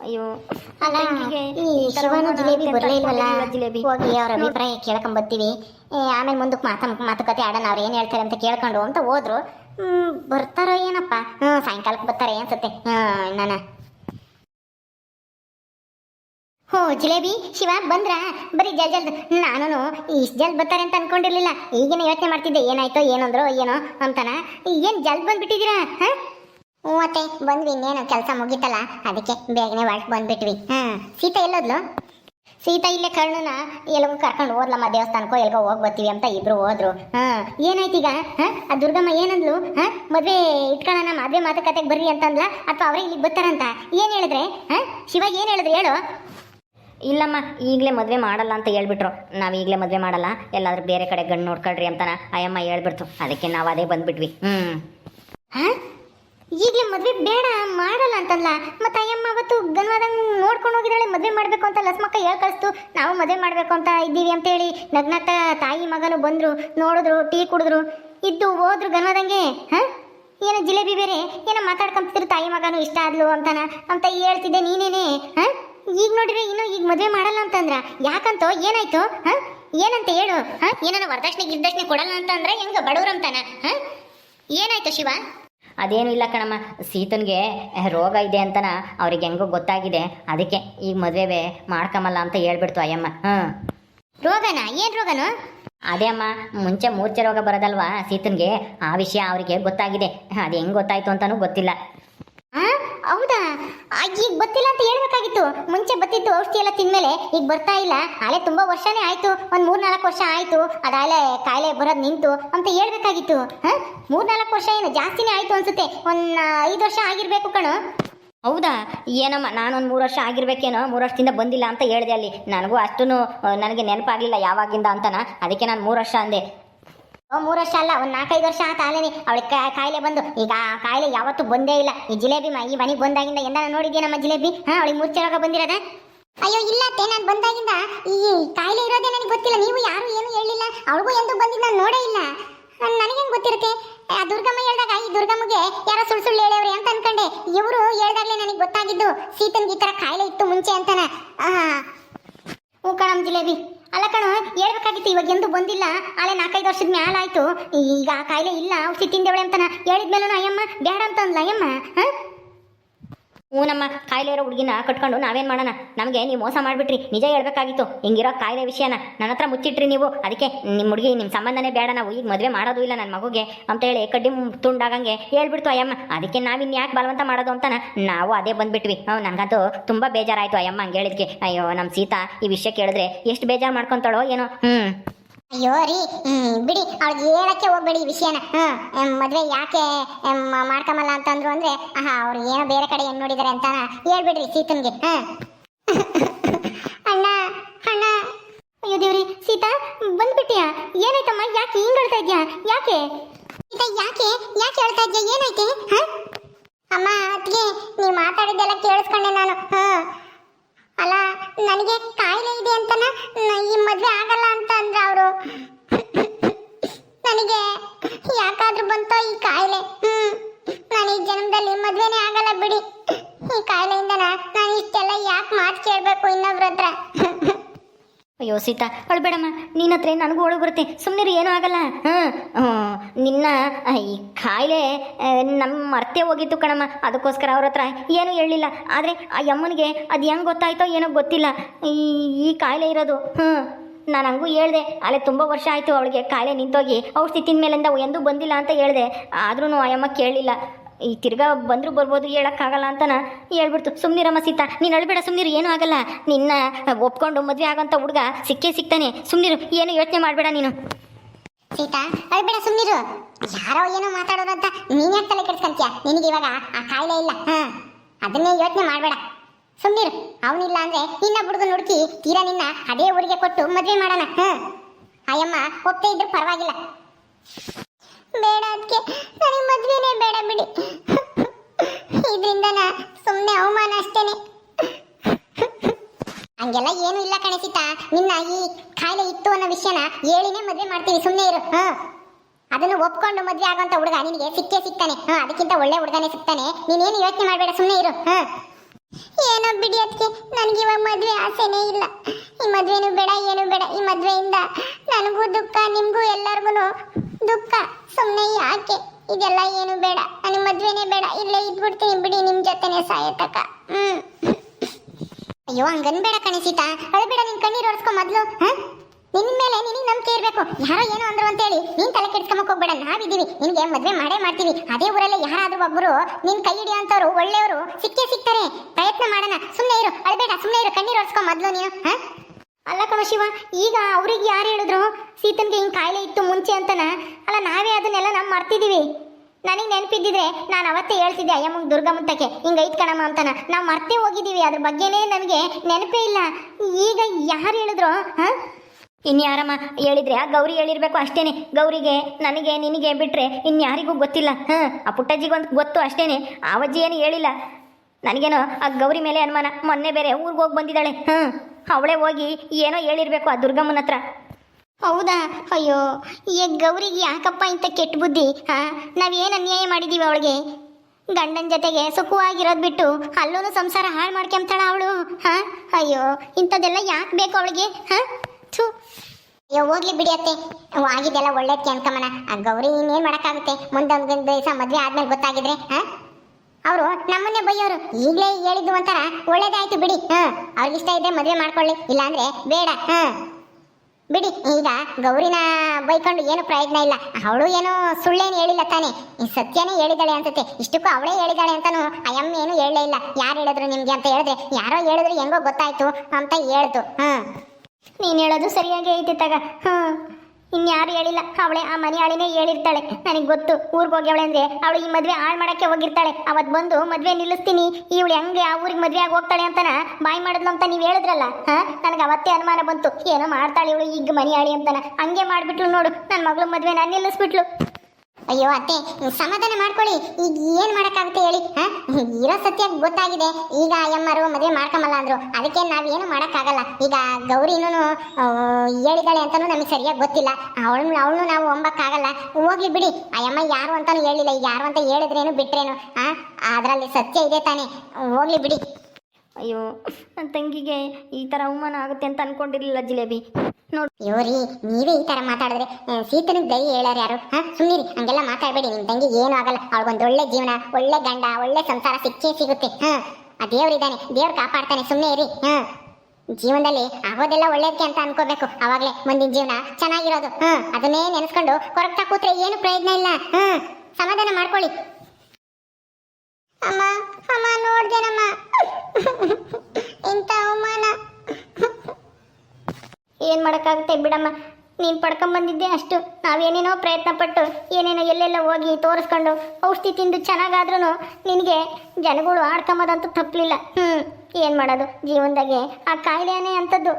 ಅಯ್ಯೋ ಅಲ್ಲ ಈ ಶಿವನು ಜಿಲೇಬಿ ಹೋಗಿ ಅವ್ರ ಅಭಿಪ್ರಾಯ ಕೇಳ್ಕೊಂಬತ್ತೀವಿ ಆಮೇಲೆ ಮುಂದಕ್ಕೆ ಮಾತ ಮಾತುಕತೆ ಆಡೋಣ ಅವ್ರು ಏನು ಹೇಳ್ತಾರೆ ಅಂತ ಕೇಳ್ಕೊಂಡು ಅಂತ ಹೋದ್ರು. ಬರ್ತಾರೋ ಏನಪ್ಪ? ಹ್ಞೂ ಸಾಯಂಕಾಲಕ್ಕೆ ಬರ್ತಾರೆ ಅನ್ಸುತ್ತೆ. ಹ್ಞೂ ನಾನು ಹೋ ಜಿಲೇಬಿ ಶಿವ ಬಂದ್ರ? ಬರೀ ಜಲ್ ಜಲ್ದ್. ನಾನು ಇಷ್ಟು ಜಲ್ದ್ ಬರ್ತಾರೆ ಅಂತ ಅನ್ಕೊಂಡಿರ್ಲಿಲ್ಲ. ಈಗಿನ ಯೋಚನೆ ಮಾಡ್ತಿದ್ದೆ ಏನಾಯ್ತೋ ಏನಂದ್ರೋ ಏನೋ ಅಂತಾನ. ಏನು ಜಲ್ದ್ ಬಂದ್ಬಿಟ್ಟಿದ್ದೀರಾ? ಹಾಂ? ಹ್ಞೂ ಅತ್ತೆ ಬಂದ್ವಿ. ಇನ್ನೇನು ಕೆಲಸ ಮುಗೀತಲ್ಲ ಅದಕ್ಕೆ ಬೇಗನೆ ಹೊರಟು ಬಂದ್ಬಿಟ್ವಿ. ಹಾಂ ಸೀತಾ ಎಲ್ಲೋದ್ಲು? ಸೀತಾ ಇಲ್ಲೇ ಕರ್ಣನ ಎಲ್ಗೋ ಕರ್ಕೊಂಡು ಹೋದ್ಲಮ್ಮ ದೇವಸ್ಥಾನಕ್ಕೋ ಎಲ್ಗೋ ಹೋಗಿ ಬರ್ತೀವಿ ಅಂತ ಇಬ್ರು ಹೋದ್ರು. ಹಾಂ ಏನಾಯ್ತು ಈಗ? ಹಾಂ ಆ ದುರ್ಗಮ್ಮ ಏನಂದ್ಲು? ಹಾಂ ಮದುವೆ ಇಟ್ಕೊಳ್ಳೋಣ ಮದುವೆ ಮಾತುಕತೆಗೆ ಬರ್ರಿ ಅಂತಂದ್ಲ ಅಥವಾ ಅವರೇ ಇಲ್ಲಿಗೆ ಬರ್ತಾರಂತ? ಏನು ಹೇಳಿದ್ರೆ? ಹಾಂ ಶಿವ ಏನು ಹೇಳಿದ್ರು ಹೇಳು? ಇಲ್ಲಮ್ಮ ಈಗಲೇ ಮದುವೆ ಮಾಡಲ್ಲ ಅಂತ ಹೇಳ್ಬಿಟ್ರು. ನಾವು ಈಗಲೇ ಮದುವೆ ಮಾಡಲ್ಲ ಎಲ್ಲಾದ್ರೂ ಬೇರೆ ಕಡೆ ಗಂಡು ನೋಡ್ಕೊಳ್ರಿ ಅಂತಾನ ಅಯ್ಯಮ್ಮ ಹೇಳ್ಬಿಡ್ತು. ಅದಕ್ಕೆ ನಾವು ಅದೇ ಬಂದ್ಬಿಟ್ವಿ. ಹ್ಞೂ ಹಾಂ? ಈಗಲೇ ಮದುವೆ ಬೇಡ, ಮಾಡಲ್ಲ ಅಂತಲ್ಲ. ಮತ್ತು ಅಯ್ಯಮ್ಮ ಅವತ್ತು ಗನ್ವಾದಂಗೆ ನೋಡ್ಕೊಂಡು ಹೋಗಿದ್ದಾಳೆ, ಮದುವೆ ಮಾಡಬೇಕು ಅಂತ ಲಸ್ಮಕ್ಕ ಹೇಳ್ ಕಳಿಸ್ತು. ನಾವು ಮದುವೆ ಮಾಡಬೇಕು ಅಂತ ಇದ್ದೀವಿ ಅಂತೇಳಿ ನಗ್ನತ್ತ ತಾಯಿ ಮಗನು ಬಂದರು, ನೋಡಿದ್ರು, ಟೀ ಕುಡಿದ್ರು. ಇದ್ದು ಹೋದ್ರು ಗನ್ವಾದಂಗೆ, ಹಾಂ? ಏನೋ ಜಿಲೇಬಿ ಬೇರೆ, ಏನೋ ಮಾತಾಡ್ಕೊಂತಿದ್ರು ತಾಯಿ ಮಗನು ಇಷ್ಟ ಆದ್ಲು ಅಂತನ, ಅಂತ ಹೇಳ್ತಿದ್ದೆ ನೀನೇನೆ, ಹಾಂ? ಈಗ ನೋಡಿದ್ರೆ ಇನ್ನು ಈಗ ಮದುವೆ ಮಾಡಲ್ಲ ಅಂತಂದ್ರ, ಯಾಕಂತ, ಏನಾಯ್ತು, ಹಾಂ? ಏನಂತ ಹೇಳು, ಹಾಂ? ಏನಾರ ವರದಕ್ಷಿಣೆ ಗಿರ್ದಕ್ಷಿಣೆ ಕೊಡಲ್ಲ ಅಂತಂದ್ರೆ ಹೆಂಗ ಬಡವ್ರಂತಾನ ಹಾಂ? ಏನಾಯ್ತು ಶಿವ? ಅದೇನು ಇಲ್ಲ ಕಣಮ್ಮ ಸೀತನ್ಗೆ ರೋಗ ಇದೆ ಅಂತನ ಅವ್ರಿಗೆ ಹೆಂಗೋ ಗೊತ್ತಾಗಿದೆ. ಅದಕ್ಕೆ ಈಗ ಮದುವೆ ಮಾಡ್ಕಮಲ್ಲ ಅಂತ ಹೇಳ್ಬಿಡ್ತು ಅಯ್ಯಮ್ಮ. ಹ್ಞೂ ರೋಗನ? ಏನು ರೋಗನು? ಅದೇ ಅಮ್ಮ ಮುಂಚೆ ಮೂರ್ಛೆ ರೋಗ ಬರೋದಲ್ವಾ ಸೀತನ್ಗೆ? ಆ ವಿಷಯ ಅವರಿಗೆ ಗೊತ್ತಾಗಿದೆ. ಅದು ಹೆಂಗ್ ಗೊತ್ತಾಯ್ತು ಅಂತಲೂ ಗೊತ್ತಿಲ್ಲ. ಹೌದಾ? ಈಗ ಗೊತ್ತಿಲ್ಲ ಅಂತ ಹೇಳ್ಬೇಕಾಗಿತ್ತು. ಮುಂಚೆ ಬತ್ತಿತ್ತು ಔಷಧಿ ಎಲ್ಲ ತಿಂದ್ಮೇಲೆ, ಈಗ ಬರ್ತಾ ಇಲ್ಲ. ಆಲೆ ತುಂಬಾ ವರ್ಷನೇ ಆಯ್ತು. ಒಂದ್ ಮೂರ್ ನಾಲ್ಕು ವರ್ಷ ಆಯ್ತು. ಅದಾಲೆ ಕಾಯಿಲೆ ಬರೋದ್ ನಿಂತು ಅಂತ ಹೇಳ್ಬೇಕಾಗಿತ್ತು. ಹಾ? ಮೂರ್ ನಾಲ್ಕು ವರ್ಷ ಏನು ಜಾಸ್ತಿನೇ ಆಯ್ತು ಅನ್ಸುತ್ತೆ. ಒಂದ್ ಐದು ವರ್ಷ ಆಗಿರ್ಬೇಕು ಕಣು. ಹೌದಾ? ಏನಮ್ಮ, ನಾನೊಂದು ಮೂರು ವರ್ಷ ಆಗಿರ್ಬೇಕೇನೋ? ಮೂರು ವರ್ಷದಿಂದ ಬಂದಿಲ್ಲ ಅಂತ ಹೇಳಿದೆ ಅಲ್ಲಿ. ನನಗೂ ಅಷ್ಟೂ ನನಗೆ ನೆನಪಾಗಲಿಲ್ಲ ಯಾವಾಗಿಂದ ಅಂತನ. ಅದಕ್ಕೆ ನಾನು ಮೂರು ವರ್ಷ ಅಂದೆ. ಮೂರು ವರ್ಷ ಅಲ್ಲ ಒಂದು ನಾಲ್ಕೈದು ವರ್ಷ ಆತ ಆಲೇನೆ ಅವಳಿಗೆ ಕಾಯಿಲೆ ಬಂದು. ಈಗ ಆ ಕಾಯಿಲೆ ಯಾವತ್ತೂ ಬಂದೇ ಇಲ್ಲ. ಈ ಜಿಲೇಬಿ ಮ- ಈ ಮನೆಗೆ ಬಂದಾಗಿಂದ ಎಂದ ನೋಡಿದ್ಯಾ ನಮ್ಮ ಜಿಲೇಬಿ? ಹಾ ಅವಳಿಗೆ ಮೂರ್ಛೆ ರೋಗ ಬಂದಿರೋದ? ಅಯ್ಯೋ ಇಲ್ಲ ಅತ್ತೆ ನಾನು ಬಂದಾಗಿಂದ. ಈ ಕಾಯಿಲೆ ಇರೋದೇ ನನಗೆ ಗೊತ್ತಿಲ್ಲ. ನೀವು ಯಾರು ಏನು ಹೇಳಿಲ್ಲ. ಅವಳಿಗೂ ಎಂದು ಬಂದಿದ್ದು ನಾನು ನೋಡೇ ಇಲ್ಲ. ನನ್- ನನಗೇನ್ ಗೊತ್ತಿರುತ್ತೆ? ಆ ದುರ್ಗಮ್ಮ ಹೇಳಿದಾಗ ಈ ದುರ್ಗಮ್ಮಗೆ ಯಾರೋ ಸುಳ್ಳು ಸುಳ್ಳು ಹೇಳವ್ರಿ ಅಂತ ಅನ್ಕೊಂಡೆ. ಇವರು ಹೇಳ್ದಾಗ್ಲೇ ನನಗೆ ಗೊತ್ತಾಗಿದ್ದು ಸೀತನ್ಗೆ ಈ ತರ ಕಾಯಿಲೆ ಇತ್ತು ಮುಂಚೆ ಅಂತಾನ. ಹ್ಞೂ ಕಣಮ್ ಜಿಲೇಬಿ. ಅಲ್ಲ ಕಣ, ಹೇಳ್ಬೇಕಾಗಿತ್ತು ಇವಾಗ ಎಂದು ಬಂದಿಲ್ಲ. ಆಲೆ ನಾಲ್ಕೈದು ವರ್ಷದ ಮ್ಯಾಲ ಆಯ್ತು. ಈಗ ಆ ಕಾಯಿಲೆ ಇಲ್ಲ, ಔಷಧಿ ತಿಂದೇವಳೆ ಅಂತಾನ ಹೇಳಿದ್ಮೇಲೂ ಅಯ್ಯಮ್ಮ, ಬೇಡ ಅಂತ ಅಂದ್ಲ ಅಯ್ಯಮ್ಮ, ಹಾ? ಹ್ಞೂ ನಮ್ಮ ಕಾಯಿಲೆ ಇರೋ ಹುಡುಗಿನ ಕಟ್ಕೊಂಡು ನಾವೇನು ಮಾಡೋಣ? ನಮಗೆ ನೀವು ಮೋಸ ಮಾಡಿಬಿಟ್ರಿ. ನಿಜ ಹೇಳ್ಬೇಕಾಗಿತ್ತು. ಹಿಂಗಿರೋ ಕಾಯಿಲೆ ವಿಷಯನ. ನನ್ನ ಹತ್ರ ಮುಚ್ಚಿಟ್ರಿ ನೀವು. ಅದಕ್ಕೆ ನಿಮ್ಮ ಹುಡುಗಿ ನಿಮ್ಮ ಸಂಬಂಧನೇ ಬೇಡ ನಾವು. ಈಗ ಮದುವೆ ಮಾಡೋದು ಇಲ್ಲ ನನ್ನ ಮಗುಗೆ. ಅಂತ ಹೇಳಿ ಕಡ್ಡಿ ತುಂಡಾಗಂಗೆ ಹೇಳ್ಬಿಡ್ತು ಅಯ್ಯಮ್ಮ. ಅದಕ್ಕೆ ನಾವಿನ್ ಯಾಕೆ ಬಲವಂತ ಮಾಡೋದು ಅಂತಾನ? ನಾವು ಅದೇ ಬಂದ್ಬಿಟ್ವಿ. ಹ್ಞೂ ನನಗಂತೂ ತುಂಬ ಬೇಜಾರಾಯಿತು ಅಯ್ಯಮ್ಮ ಹಂಗೆ ಹೇಳಿದ್ಕೆ. ಅಯ್ಯೋ ನಮ್ಮ ಸೀತಾ ಈ ವಿಷಯ ಕೇಳಿದ್ರೆ ಎಷ್ಟು ಬೇಜಾರು ಮಾಡ್ಕೊತಾಳೋ ಏನೋ. ಹ್ಞೂ ಅಯ್ಯೋ ರೀ ಹ್ಮ್ ಬಿಡಿ ಅವ್ಳಿಗೆ ಹೇಳಕ್ಕೆ ಹೋಗ್ಬೇಡಿ ವಿಷಯನ. ಹ್ಮ್ ಮದ್ವೆ ಯಾಕೆ ಹ್ಮ್, ಅಂತ ಅಂತಂದ್ರು ಅಂದ್ರೆ ಆಹಾ ಅವ್ರು ಏನೋ ಬೇರೆ ಕಡೆ ಏನ್ ನೋಡಿದಾರೆ ಅಂತ ಹೇಳ್ಬಿಡ್ರಿ ಸೀತನ್ಗೆ ಹ ಅಣ್ಣ ಅಣ್ಣ ಅಯ್ಯೋ ದೇವ್ರಿ ಸೀತಾ ಬಂದ್ಬಿಟ್ಟಿಯಾ? ಏನಾಯ್ತಮ್ಮ ಯಾಕೆ ಹಿಂಗ್ ಹೇಳ್ತಾ ಇದ್ಯಾ? ಯಾಕೆ? ಸೀತಾ ಯಾಕೆ ಯಾಕೆ ಹೇಳ್ತಾ ಇದ್ಯಾ? ಏನಾಯ್ತು ಹ? ಅಮ್ಮ ಅದ್ಗೆ ನೀವು ಮಾತಾಡಿದ್ದೆಲ್ಲ ಕೇಳಿಸ್ಕೊಂಡೆ ನಾನು ಹ. ಅಲ್ಲ ನನಗೆ ಕಾಯಿಲೆ ಇದೆ ಅಂತನ ಈ ಮದ್ವೆ ಆಗಲ್ಲ ನನಗೆ ಯಾಕಾದ್ರೂ ಬಂತೋ ಈ ಕಾಯಿಲೆ. ಹ್ಮ್. ನಾನು ಈ ಜನ್ಮದಲ್ಲಿ ಮದ್ವೆನೇ ಆಗಲ್ಲ ಬಿಡಿ. ಈ ಕಾಯಿಲೆಯಿಂದ ನಾನು ಇಷ್ಟೆಲ್ಲ ಯಾಕೆ ಮಾತು ಕೇಳಬೇಕು ಇನ್ನೊಬ್ರ ಹತ್ರ? ಅಯ್ಯೋ ಸೀತಾ, ಅಳ್ಬೇಡಮ್ಮ. ನಿನ್ನ ಹತ್ರ ನನಗೂ ಒಳಗೆ ಬರುತ್ತೆ. ಸುಮ್ಮನೆ ಏನೂ ಆಗಲ್ಲ. ಹಾಂ ನಿನ್ನ ಈ ಕಾಯಿಲೆ ನಮ್ಮ ಮರ್ತೆ ಹೋಗಿತ್ತು ಕಣಮ್ಮ. ಅದಕ್ಕೋಸ್ಕರ ಅವ್ರ ಹತ್ರ ಏನೂ ಹೇಳಿಲ್ಲ ಆದರೆ ಆ ಯಮ್ಮನಿಗೆ ಅದು ಹೆಂಗೆ ಗೊತ್ತಾಯ್ತೋ ಏನೋ ಗೊತ್ತಿಲ್ಲ. ಈ ಈ ಕಾಯಿಲೆ ಇರೋದು. ಹ್ಞೂ ನಾನು ಹಂಗೂ ಹೇಳ್ದೆ ಅಲ್ಲೇ ತುಂಬ ವರ್ಷ ಆಯಿತು ಅವಳಿಗೆ ಕಾಲೇ ನಿಂತೋಗಿ ಅವ್ರ ಸ್ಥಿತಿನ ಮೇಲಿಂದ ಎಂದೂ ಬಂದಿಲ್ಲ ಅಂತ ಹೇಳ್ದೆ. ಆದ್ರೂ ಅಯ್ಯಮ್ಮ ಕೇಳಲಿಲ್ಲ ಈ ತಿರ್ಗಾ ಬಂದರೂ ಬರ್ಬೋದು ಹೇಳೋಕ್ಕಾಗಲ್ಲ ಅಂತನ ಹೇಳ್ಬಿಡ್ತು. ಸುಮ್ಮನಿರಮ್ಮ ಸೀತಾ ನೀನು ಅಳ್ಬೇಡ ಸುಮ್ಮನಿರು ಏನೂ ಆಗಲ್ಲ. ನಿನ್ನ ಒಪ್ಕೊಂಡು ಮದುವೆ ಆಗೋಂಥ ಹುಡುಗ ಸಿಕ್ಕೇ ಸಿಗ್ತಾನೆ ಸುಮ್ಮನಿರು ಏನು ಯೋಚನೆ ಮಾಡಬೇಡ ನೀನು. ಸೀತಾ ಅಳ್ಬೇಡ ಸುಮ್ಮನಿರು ಯಾರೋ ಏನೋ ಮಾತಾಡೋರು ಅಂತ ನೀನು ಯಾಕೆ ತಲೆ ಕೆಡ್ಸ್ಕೊಂತೀಯ? ನಿನಗೆ ಇವಾಗ ಆ ಕಾಯಿಲೆ ಇಲ್ಲ. ಹಾಂ. ಅದನ್ನೇ ಯೋಚನೆ ಮಾಡಬೇಡ. ಸುಮ್ಮನಿರು ಅವನಿಲ್ಲ ಅಂದ್ರೆ ನಿನ್ನ ಹುಡುಗ ಹುಡುಕಿ ತೀರಾ ನಿನ್ನ ಅದೇ ಊರಿಗೆ ಕೊಟ್ಟು ಮದ್ವೆ ಮಾಡೋಣ, ಹ್ಮ್? ಅಯ್ಯಮ್ಮ ಒಪ್ಪೇ ಇದ್ರು ಪರವಾಗಿಲ್ಲ. ಬೇಡ ಅದಕ್ಕೆ ನನಗೆ ಮದ್ವೆನೇ ಬೇಡ ಬಿಡಿ. ಇದರಿಂದ ಸುಮ್ಮನೆ ಅವಮಾನ ಅಷ್ಟೇನೆ. ಹಂಗೆಲ್ಲ ಏನು ಇಲ್ಲ ಕಣಸಿತ ನಿನ್ನ ಈ ಕಾಯಿಲೆ ಇತ್ತು ಅನ್ನೋ ವಿಷಯನ ಹೇಳಿನೇ ಮದ್ವೆ ಮಾಡ್ತೀವಿ ಸುಮ್ಮನೆ ಇರು ಹ ಅದನ್ನು ಒಪ್ಕೊಂಡು ಮದ್ವೆ ಆಗೋಂಥ ಹುಡುಗ ನಿನಗೆ ಸಿಕ್ಕೇ ಸಿಗ್ತಾನೆ ಹಾಂ ಅದಕ್ಕಿಂತ ಒಳ್ಳೆ ಹುಡುಗನೇ ಸಿಗ್ತಾನೆ. ನೀನೇನು ಯೋಚನೆ ಮಾಡಬೇಡ ಸುಮ್ಮನೆ ಇರು ಹಾ ಏನೋ ಬಿಡಿ ಅದಕ್ಕೆ ನನಗೆ ಇವಾಗ ಮದುವೆ ಆಸೆನೇ ಇಲ್ಲ. ಈ ಮದುವೆನೂ ಬೇಡ, ಏನು ಬೇಡ, ಈ ಮದುವೆಯಿಂದ ನನಗೂ ದುಃಖ, ನಿಮಗೂ ಎಲ್ಲರಿಗೂ ದುಃಖ. ಸುಮ್ಮನೆ ಯಾಕೆ? ಇದೆಲ್ಲ ಏನು ಬೇಡ. ನನಗೆ ಮದುವೆನೇ ಬೇಡ. ಇಲ್ಲೇ ಇದ್ಬಿಡ್ತೀನಿ ಬಿಡಿ ನಿಮ್ಮ ಜೊತೆನೆ ಸಾಯತಕ್ಕ ಹ್ಞೂ ಅಯ್ಯೋ, ಹಂಗನ್ಬೇಡ ಕಣೆ ಸೀತಾ. ಅಳಬೇಡ ನಿನ್ನ ಕಣ್ಣೀರು ಒರೆಸ್ಕೊ ಮೊದಲು, ಹ? ನಿನ್ ಮೇಲೆ ನಿನಗೆ ನಂಬಿಕೆ ಇರಬೇಕು. ಯಾರೋ ಏನೋ ಅಂದ್ರು ಅಂತೇಳಿ ನೀನ್ ತಲೆ ಕೆಡ್ಸ್ಕೊಂಬಕ್ ಹೋಗ್ಬೇಡ. ನಾವಿದ್ದೀವಿ. ನಿನಗೆ ಮದುವೆ ಮಾಡೇ ಮಾಡ್ತೀವಿ. ಅದೇ ಊರಲ್ಲಿ ಯಾರಾದರೂ ಒಬ್ಬರು ನಿನ್ ಕೈ ಹಿಡಿಯೋಂತವ್ರು ಒಳ್ಳೆಯವರು ಸಿಕ್ಕೇ ಸಿಗ್ತಾರೆ. ಪ್ರಯತ್ನ ಮಾಡೋಣ. ಸುಮ್ಮನೆ ಇರು. ಅಳಬೇಡ ಸುಮ್ಮನೆ ಇರು. ಕಣ್ಣೀರು ಒರೆಸ್ಕೊ ಮೊದ್ಲು ನೀನು, ಹ? ಅಲ್ಲ ಕಣ ಶಿವ, ಈಗ ಅವ್ರಿಗೆ ಯಾರು ಹೇಳಿದ್ರು ಸೀತನ್ಗೆ ಹಿಂಗ್ ಕಾಯಿಲೆ ಇತ್ತು ಮುಂಚೆ ಅಂತನ? ಅಲ್ಲ, ನಾವೇ ಅದನ್ನೆಲ್ಲ ನಾವು ಮರ್ತಿದ್ದೀವಿ ನನಗೆ ನೆನಪಿದ್ದಿದ್ರೆ ನಾನು ಅವತ್ತೇ ಹೇಳ್ತಿದ್ದೆ ಅಯ್ಯಮ್ಮಂಗ್ ದುರ್ಗಮ್ಮಂತಕ್ಕೆ ಹಿಂಗ ಐತ್ ಕಣಮ್ಮ ಅಂತನ. ನಾವು ಮರ್ತೇ ಹೋಗಿದ್ದೀವಿ ಅದ್ರ ಬಗ್ಗೆನೇ ನನಗೆ ನೆನಪೇ ಇಲ್ಲ. ಈಗ ಯಾರು ಹೇಳಿದ್ರು, ಹಾ? ಇನ್ಯಾರಮ್ಮ ಹೇಳಿದ್ರೆ, ಆ ಗೌರಿ ಹೇಳಿರ್ಬೇಕು ಅಷ್ಟೇನೆ. ಗೌರಿಗೆ, ನನಗೆ, ನಿನಗೆ ಬಿಟ್ರೆ ಇನ್ಯಾರಿಗೂ ಗೊತ್ತಿಲ್ಲ. ಹಾಂ, ಆ ಪುಟ್ಟಜ್ಜಿಗೊಂದು ಗೊತ್ತು ಅಷ್ಟೇನೆ. ಆವಜ್ಜಿ ಏನು ಹೇಳಿಲ್ಲ. ನನಗೇನೋ ಆ ಗೌರಿ ಮೇಲೆ ಅನುಮಾನ. ಮೊನ್ನೆ ಬೇರೆ ಊರಿಗೆ ಹೋಗಿ ಬಂದಿದ್ದಾಳೆ. ಹಾಂ, ಅವಳೇ ಹೋಗಿ ಏನೋ ಹೇಳಿರ್ಬೇಕು ಆ ದುರ್ಗಮ್ಮನ ಹತ್ರ. ಹೌದಾ? ಅಯ್ಯೋ, ಈ ಗೌರಿಗೆ ಯಾಕಪ್ಪ ಇಂಥ ಕೆಟ್ಟ ಬುದ್ಧಿ? ಹಾ, ನಾವೇನು ಅನ್ಯಾಯ ಮಾಡಿದ್ದೀವಿ ಅವಳಿಗೆ? ಗಂಡನ ಜೊತೆಗೆ ಸುಖವಾಗಿರೋದು ಬಿಟ್ಟು ಅಲ್ಲೂ ಸಂಸಾರ ಹಾಳು ಮಾಡ್ಕೊಂತಾಳ ಅವಳು. ಹಾ, ಅಯ್ಯೋ, ಇಂಥದ್ದೆಲ್ಲ ಯಾಕೆ ಬೇಕು ಅವಳಿಗೆ? ಹಾ? ಥೂ ಅಯ್ಯೋ ಹೋಗ್ಲಿ ಬಿಡಿ ಅತ್ತೆ. ಒಳ್ಳೇದಕ್ಕೆ ಅನ್ಕಮ್ಮನ ಆ ಗೌರಿ ಇನ್ನೇನು ಮಾಡೋಕ್ಕಾಗುತ್ತೆ? ಮುಂದೊಂದು ದಿವಸ ಮದುವೆ ಆದ್ಮೇಲೆ ಗೊತ್ತಾಗಿದ್ರೆ, ಹಾ? ಅವರು ನಮ್ಮನ್ನೇ ಬೈಯೋರು. ಈಗಲೇ ಹೇಳಿದ್ದು ಒಂಥರ ಒಳ್ಳೇದಾಯ್ತು ಬಿಡಿ, ಹಾಂ? ಅವ್ರಿಗೆ ಇಷ್ಟ ಇದ್ರೆ ಮದುವೆ ಮಾಡ್ಕೊಳ್ಳಿ. ಇಲ್ಲಾಂದ್ರೆ ಬೇಡ, ಹಾಂ? ಬಿಡಿ, ಈಗ ಗೌರಿನ ಬೈಕೊಂಡು ಏನು ಪ್ರಯೋಜನ ಇಲ್ಲ. ಅವಳು ಏನೋ ಸುಳ್ಳೇನು ಹೇಳಿಲ್ಲ ತಾನೆ. ಸತ್ಯನೇ ಹೇಳಿದಾಳೆ ಅನ್ಸುತ್ತೆ. ಇಷ್ಟಕ್ಕೂ ಅವಳೇ ಹೇಳಿದಾಳೆ ಅಂತಾನು ಅಯ್ಯಮ್ಮ ಏನು ಹೇಳಲೇ ಇಲ್ಲ. ಯಾರು ಹೇಳಿದ್ರು ನಿಮಗೆ ಅಂತ ಹೇಳಿದ್ರೆ, ಯಾರೋ ಹೇಳಿದ್ರು ಹೆಂಗೋ ಗೊತ್ತಾಯ್ತು ಅಂತ ಹೇಳ್ತು ಹ್ಮ್ ನೀನು ಹೇಳೋದು ಸರಿಯಾಗಿ ಐತೆ ತಗ. ಹ್ಞೂ ಇನ್ಯಾರು ಹೇಳಿಲ್ಲ. ಅವಳೆ ಆ ಮನೆಯಾಳಿನೇ ಹೇಳಿರ್ತಾಳೆ. ನನಗೆ ಗೊತ್ತು. ಊರಿಗೆ ಹೋಗ್ಯವಳೆ ಅಂದ್ರೆ ಅವಳು ಈ ಮದುವೆ ಹಾಳು ಮಾಡಕ್ಕೆ ಹೋಗಿರ್ತಾಳೆ. ಅವತ್ತು ಬಂದು ಮದುವೆ ನಿಲ್ಲಿಸ್ತೀನಿ. ಇವಳು ಹೆಂಗೆ ಆ ಊರಿಗೆ ಮದುವೆ ಆಗಿ ಹೋಗ್ತಾಳೆ ಅಂತನ ಬಾಯಿ ಮಾಡಿದ್ಲು ಅಂತ ನೀವು ಹೇಳಿದ್ರಲ್ಲ? ಹಾಂ? ನನಗೆ ಅವತ್ತೇ ಅನುಮಾನ ಬಂತು. ಏನೋ ಮಾಡ್ತಾಳೆ ಇವಳು ಈಗ ಮನೆ ಆಳಿ ಅಂತನ. ಹಂಗೆ ಮಾಡ್ಬಿಟ್ಲು ನೋಡು. ನನ್ನ ಮಗಳು ಮದುವೆ ನಾನು ನಿಲ್ಲಿಸ್ಬಿಟ್ಲು. ಅಯ್ಯೋ ಅತ್ತೆ, ಸಮಾಧಾನ ಮಾಡ್ಕೊಳ್ಳಿ. ಈಗ ಏನು ಮಾಡಕ್ಕಾಗುತ್ತೆ ಹೇಳಿ, ಹಾ? ಇರೋ ಸತ್ಯ ಗೊತ್ತಾಗಿದೆ. ಈಗ ಅಯ್ಯಮ್ಮರು ಮದುವೆ ಮಾಡ್ಕೊಂಬಲ್ಲ ಅಂದ್ರು. ಅದಕ್ಕೆ ನಾವೇನು ಮಾಡೋಕ್ಕಾಗಲ್ಲ. ಈಗ ಗೌರಿನೂ ಹೇಳಿದಾಳೆ ಅಂತಾನು ನಮಗೆ ಸರಿಯಾಗಿ ಗೊತ್ತಿಲ್ಲ. ಅವಳು ಅವಳು ನಾವು ಒಂಬಕ್ಕಾಗಲ್ಲ ಹೋಗ್ಲಿ ಬಿಡಿ. ಅಮ್ಮ ಯಾರು ಅಂತಾನು ಹೇಳಿಲ್ಲ. ಯಾರು ಅಂತ ಹೇಳಿದ್ರೇನು ಬಿಟ್ರೇನು ಆ ಅದರಲ್ಲಿ ಸತ್ಯ ಇದೆ ತಾನೇ. ಹೋಗ್ಲಿ ಬಿಡಿ. ಅಯ್ಯೋ ನನ್ನ ತಂಗಿಗೆ ಈ ಥರ ಅವಮಾನ ಆಗುತ್ತೆ ಅಂತ ಅನ್ಕೊಂಡಿರಲಿಲ್ಲ ಜಿಲೇಬಿ. ನೋಡು. ನೀವೇ ಈ ತರ ಮಾತಾಡಿದ್ರೆ ಸೀತನಿಗೆ ದೈ ಹೇಳಾರ ಯಾರು? ಹಾ? ಸುಮ್ಮನಿರಿ ಹಂಗೆಲ್ಲ ಮಾತಾಡಬೇಡಿ, ನಿಮ್ ತಂಗಿ ಏನು ಆಗಲ್ಲ. ಅವಳಿಗೊಂದು ಒಳ್ಳೆ ಜೀವನ, ಒಳ್ಳೆ ಗಂಡ, ಒಳ್ಳೆ ಸಂಸಾರ ಸಿಕ್ಕೇ ಸಿಗುತ್ತೆ. ಹಾ? ಆ ದೇವ್ರಿದ್ದಾನೆ ದೇವ್ರು ಕಾಪಾಡ್ತಾನೆ ಸುಮ್ಮನೆ ಇರಿ. ಹಾ? ಜೀವನದಲ್ಲಿ ಆಗೋದೆಲ್ಲ ಒಳ್ಳೇದಕ್ಕೆ ಅಂತ ಅನ್ಕೋಬೇಕು. ಅವಾಗ್ಲೇ ಮುಂದಿನ ಜೀವನ ಚೆನ್ನಾಗಿರೋದು. ಹಾ? ಅದನ್ನೇ ನೆನೆಸ್ಕೊಂಡು ಕೊರಗ್ತಾ ಕೂತ್ರೆ ಏನು ಪ್ರಯೋಜನ ಇಲ್ಲ. ಹಾ? ಸಮಾಧಾನ ಮಾಡ್ಕೊಳ್ಳಿ. ಅಮ್ಮ ಅಮ್ಮ ನೋಡ್ದೇನಮ್ಮ ಇಂಥ ಅವಮಾನ. ಏನು ಮಾಡೋಕ್ಕಾಗುತ್ತೆ? ಬಿಡಮ್ಮ, ನೀನು ಪಡ್ಕೊಂಬಂದಿದ್ದೆ ಅಷ್ಟು. ನಾವೇನೇನೋ ಪ್ರಯತ್ನ ಪಟ್ಟು, ಏನೇನೋ ಎಲ್ಲೆಲ್ಲ ಹೋಗಿ ತೋರಿಸ್ಕೊಂಡು ಔಷಧಿ ತಿಂದು ಚೆನ್ನಾಗಾದ್ರೂ ನಿನಗೆ ಜನಗಳು ಆಡ್ಕೊಂಬೋದಂತೂ ತಪ್ಪಲಿಲ್ಲ ಹ್ಞೂ ಏನು ಮಾಡೋದು? ಜೀವನದಾಗೆ ಆ ಕಾಯಿಲೆನೇ ಅಂಥದ್ದು.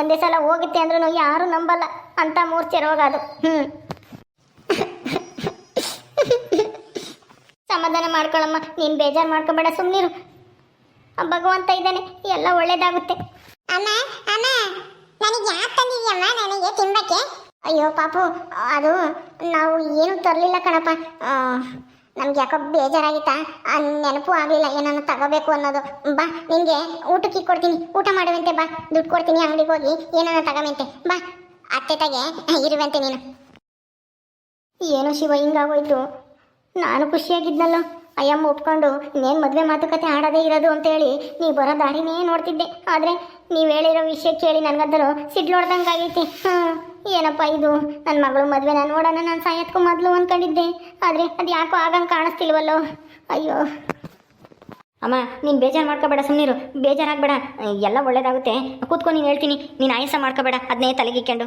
ಒಂದೇ ಸಲ ಹೋಗುತ್ತೆ ಅಂದ್ರೂ ಯಾರೂ ನಂಬಲ್ಲ. ಅಂತ ಮೂರ್ಛೆ ರೋಗ ಅದು. ಹ್ಞೂ ಸಮಾಧಾನ ಮಾಡ್ಕೊಳ್ಳಮ್ಮ ನೀನು ಬೇಜಾರು ಮಾಡ್ಕೊಬೇಡ ಸುಮ್ಮನಿರು ಭಗವಂತ ಇದ್ದಾನೆ, ಎಲ್ಲ ಒಳ್ಳೇದಾಗುತ್ತೆ. ಅಮ್ಮ ಅಮ್ಮ ನನಗೆ ಯಾಕೆ ತಂದಿದ್ಯಮ್ಮ ನನಗೆ ತಿನ್ಬೇಕೆ ಅಯ್ಯೋ ಪಾಪು, ಅದು ನಾವು ಏನು ತರಲಿಲ್ಲ ಕಣಪ್ಪ. ನಮ್ಗೆ ಯಾಕೋ ಬೇಜಾರಾಗಿತ್ತಾ? ನೆನಪು ಆಗಲಿಲ್ಲ, ಏನನ್ನ ತಗೋಬೇಕು ಅನ್ನೋದು. ಬಾ, ನಿನಗೆ ಊಟಕ್ಕೆ ಕೊಡ್ತೀನಿ. ಊಟ ಮಾಡುವಂತೆ ಬಾ. ದುಡ್ಡು ಕೊಡ್ತೀನಿ, ಅಂಗಡಿಗೆ ಹೋಗಿ ಏನನ್ನ ತಗೊಂಬಂತೆ ಬಾ, ಅತ್ತೆ ತಗೆ ಇರುವಂತೆ ನೀನು. ಏನೋ ಶಿವ, ಹಿಂಗಾಗೋಯ್ತು? ನಾನು ಖುಷಿಯಾಗಿದ್ನಲ್ಲೋ ಅಯ್ಯಮ್ಮ ಒಪ್ಕೊಂಡು ಇನ್ನೇನು ಮದುವೆ ಮಾತುಕತೆ ಆಡೋದೇ ಇರೋದು ಅಂತೇಳಿ ನೀವು ಬರೋ ದಾರಿನೇ ನೋಡ್ತಿದ್ದೆ. ಆದರೆ ನೀವು ಹೇಳಿರೋ ವಿಷಯ ಕೇಳಿ ನನಗಂತರೂ ಸಿಡ್ಲೊಡ್ದಂಗೆ ಆಗೈತಿ ಹಾಂ, ಏನಪ್ಪ ಇದು? ನನ್ನ ಮಗಳು ಮದುವೆನ ನೋಡೋಣ ನಾನು ಸಾಯತ್ಕೊ ಮೊದಲು ಅಂದ್ಕೊಂಡಿದ್ದೆ ಆದರೆ ಅದು ಯಾಕೋ ಆಗಂಗೆ ಕಾಣಿಸ್ತಿಲ್ವಲ್ಲೋ? ಅಯ್ಯೋ. ಅಮ್ಮ, ನೀನು ಬೇಜಾರು ಮಾಡ್ಕೋಬೇಡ ಸುಮ್ಮನಿರು ಬೇಜಾರಾಗಬೇಡ. ಎಲ್ಲ ಒಳ್ಳೇದಾಗುತ್ತೆ. ಕೂತ್ಕೊಂಡು ನೀನು ಹೇಳ್ತೀನಿ. ನೀನು ಆಯಾಸ ಮಾಡ್ಕೋಬೇಡ. ಅದನ್ನೇ ತಲೆಗಿಕ್ಕೊಂಡು